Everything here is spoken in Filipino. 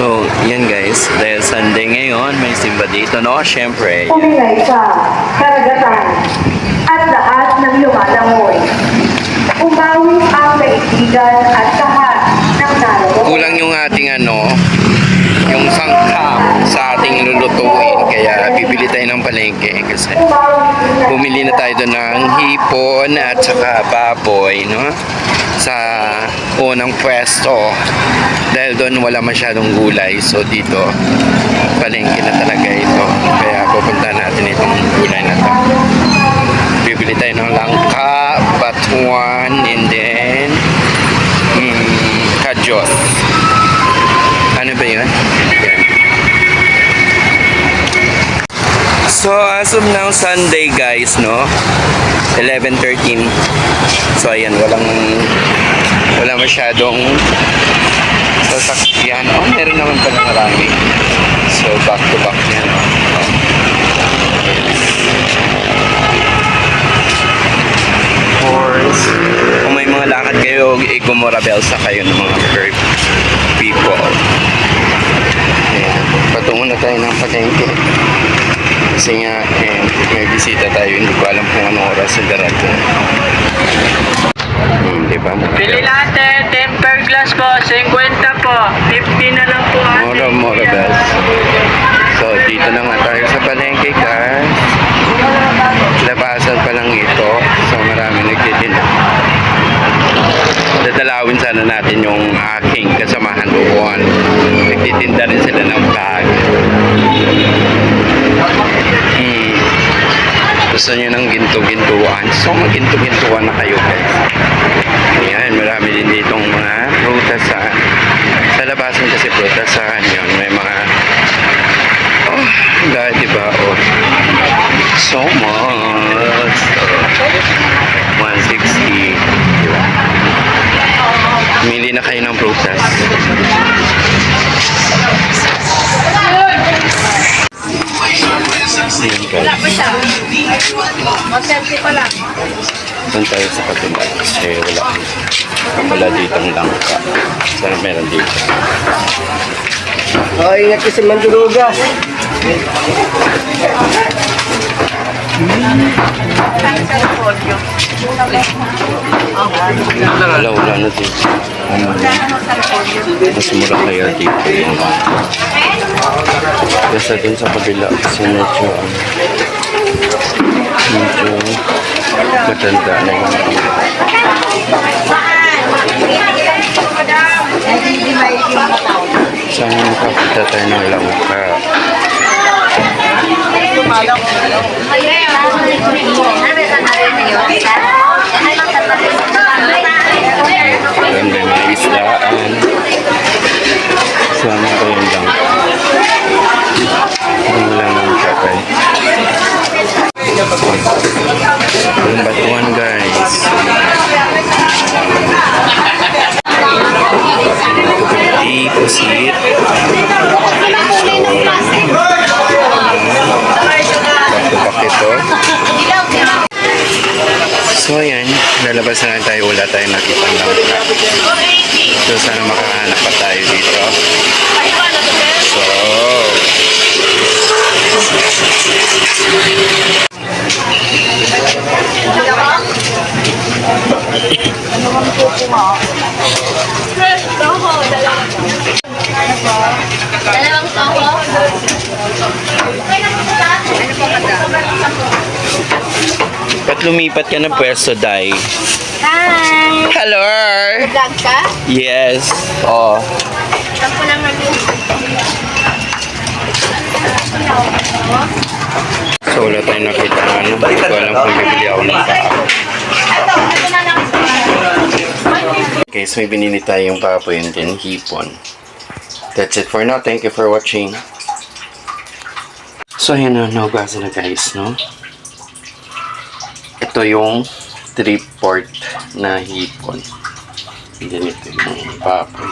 So, yan guys. Dahil Sunday ngayon, may simba dito, no? Siyempre. Umingay sa karagatan at lahat ng lumalangoy. Umawi ang kaibigan at lahat ng naroon. Kulang yung ating ano, yung sangkap sa ating lulutuin. Kaya bibili tayo ng palengke kasi bumili na tayo doon ng hipon at saka baboy, no? Sa unang pwesto. Dahil doon wala masyadong gulay. So dito, palengke na talaga ito. Kaya pupunta natin itong gulay na to. Bibili tayo ng langka, batuan, and then mm, kajos. Ano ba yun? So, as of now, Sunday guys, no? 11.13. So, ayan, walang wala masyadong sasakyan. Oh, meron naman pala marami. So, back to back yan. Of course, kung may mga lakad kayo, igumorabel sa kayo ng mga curve people. Ayan, patungo na tayo ng palengke. Kasi nga, eh, may bisita tayo, hindi ko alam kung anong oras sa darating. Hmm, di ba? Pili latte, temper glass po, 50 po. 50 na lang po. Mora, mora bells. So, dito na nga tayo sa palengke, guys. Labasan pa lang ito. So, marami nagtitinda. Dadalawin sana natin yung aking kasamahan doon. Nagtitinda rin sila ng bag. Hmm. Gusto nyo ng ginto-gintuan? So, maginto-gintuan na kayo, guys. So much. 160. Diba? Mili na kayo ng prutas. Ayan guys. Doon tayo sa kabila kasi wala. Wala dito ang langka. Sana meron dito. Oh, ingat kasi mandurugas. Wala, wala na dito. Mas mura kaya dito yung Basta dun sa kabila kasi medyo ano, medyo matanda na yung Sana makakita tayo ng langka. Doon may mga islaan. Sana ko yung langka. Hindi lang ang kapay. Yung batuan guys. Lalabas na lang tayo. Wala tayong nakita ng langka. So sana makahanap pa tayo dito. So, Dalawang ba't lumipat ka ng pwesto, Day? Hi! Hello! Vlog ka? Yes. Oh. Saan ko lang So wala tayong nakita ng ano. Hindi ko alam kung bibili ako ng na lang. Guys, may binili tayong papoy and then hipon. That's it for now. Thank you for watching. So, ayan na. Naugasan na guys, no? Ito yung 3-port na hipon. And then ito yung papoy.